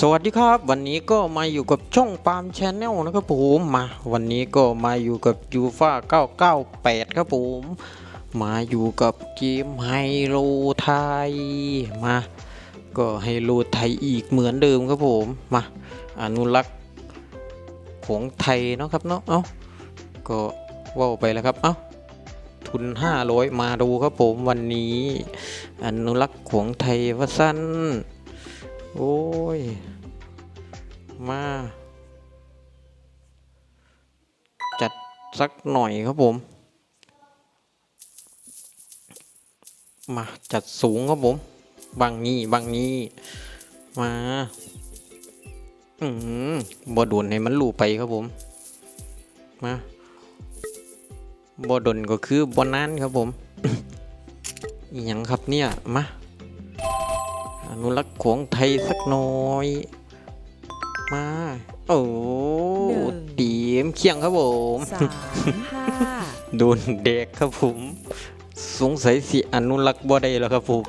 สวัสดีครับ วันนี้ก็มาอยู่กับช่องปาล์มชแนลนะครับผมมา วันนี้ก็มาอยู่กับยูฟ่า998 ครับผม มาอยู่กับเกมไฮโลไทยมา ก็ไฮโลไทยอีกเหมือนเดิมครับผมมาอนุรักษ์ของไทยเนาะครับเนาะเอ้าก็ว่าไปแล้วครับเอ้าทุน 500 มาดูครับผมวันนี้ อนุรักษ์ของไทยวะสั้น โอ้ย มา จัดสักหน่อยครับผม มาจัดสูงครับผม บางนี้บางนี้ มา อืมบ่โดนให้มันลู่ไปครับผม มาบ่โดนก็คือบ่นานครับผมอหยังครับเนี่ย มา นุรักษ์ของไทยสักหน่อย มา โอ้หนึ่งเตียมเคียงครับผม สามห้าโดนเด็กครับผม สงสัยสิอนุรักษ์บ่ได้แล้วครับผม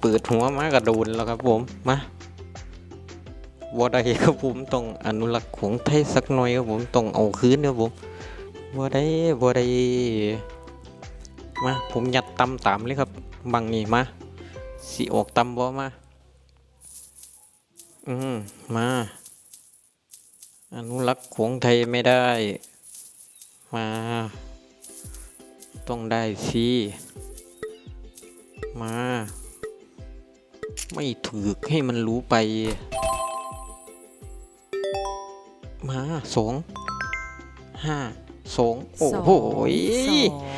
เปิดหัวมากระโดนแล้วครับผม มาบ่ได้ครับผมต้องอนุรักษ์ของไทยสักหน่อยครับผมต้องเอาคืนครับผมบ่ได้บ่ได้มาผมยัดตำตามเลยครับบังนี่มา สิออกตำบ่มา อืม มาอนุรักษ์ของไทยไม่ได้ มา ต้องได้สิมา ไม่ถือกให้มันรู้ไป มาสองห้า สองโอ้สองโหยสอ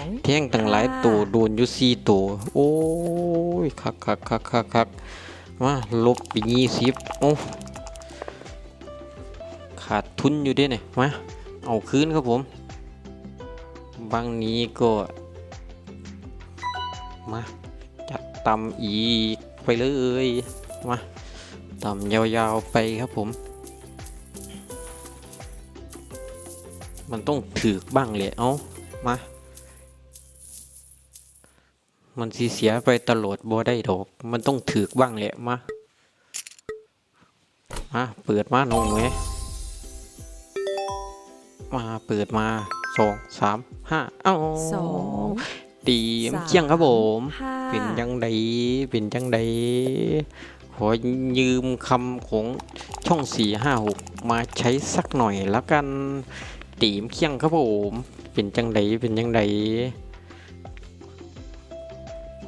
งแท่งตั้งหลายตัวโดนอยู่สี่ตัวโอ้ยคักคักคักคักคักมาลบไปยี่สิบโอ้ขาดทุนอยู่ด้วยเนี่ยมาเอาคืนครับผม บางนี้ก็มาจัดตำอีกไปเลยมาตำยาวๆไปครับผม มันต้องถือกบ้างเลยเอามา มันสีเสียไปตลอดบ่ได้ดอก มันต้องถือกบ้างแหละมา มา เปิดมาหนงไหมมาเปิดมาสองสามห้าเอ้าสองตีมเคียงครับผมห้าเป็นจังใดเป็นจังใดขอยืมคำของช่องสี่ห้าหกมาใช้สักหน่อยละกัน ตีมเคียงครับผมเป็นจังใดเป็นจังใด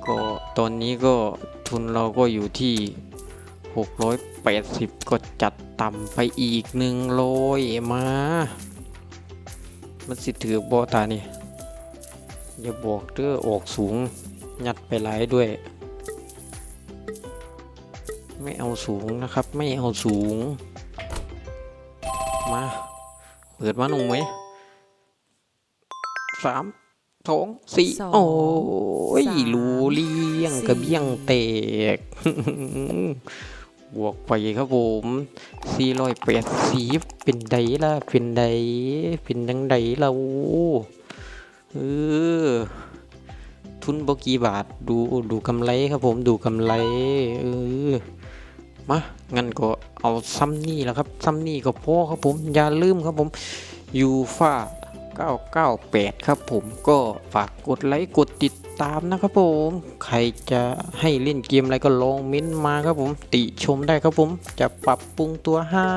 ก็ตอนนี้ก็ทุนเราก็อยู่ที่ 680 ก็จัดต่ำไปอีกหนึ่งร้อยมา มันสิถือบอตานี่อย่าบอกเด้อออกสูง ยัดไปหลายด้วย ไม่เอาสูงนะครับ ไม่เอาสูง มา เปิดมาหนุ่งไหมสามสองสี่สองโอ้ยสามรูเลี่ยงสี่ กระเบี้ยงแตก บวกไปครับผมสี่ร้อยแปดสิบเป็นไดล่ะ เป็นไดเป็นดังไดเราเออ ทุนบกี่บาท ดู ดูกำไรครับผม ดูกำไร เออ มางั้นก็เอาซัมนี่แล้วครับซัมนี่ก็พอครับผมอย่าลืมครับผมยูฟ่า998 ครับผมก็ฝากกดไลค์กดติดตามนะครับผม ใครจะให้เล่นเกมอะไรก็ลองเม้นมาครับผม ติชมได้ครับผม จะปรับปรุงตัวให้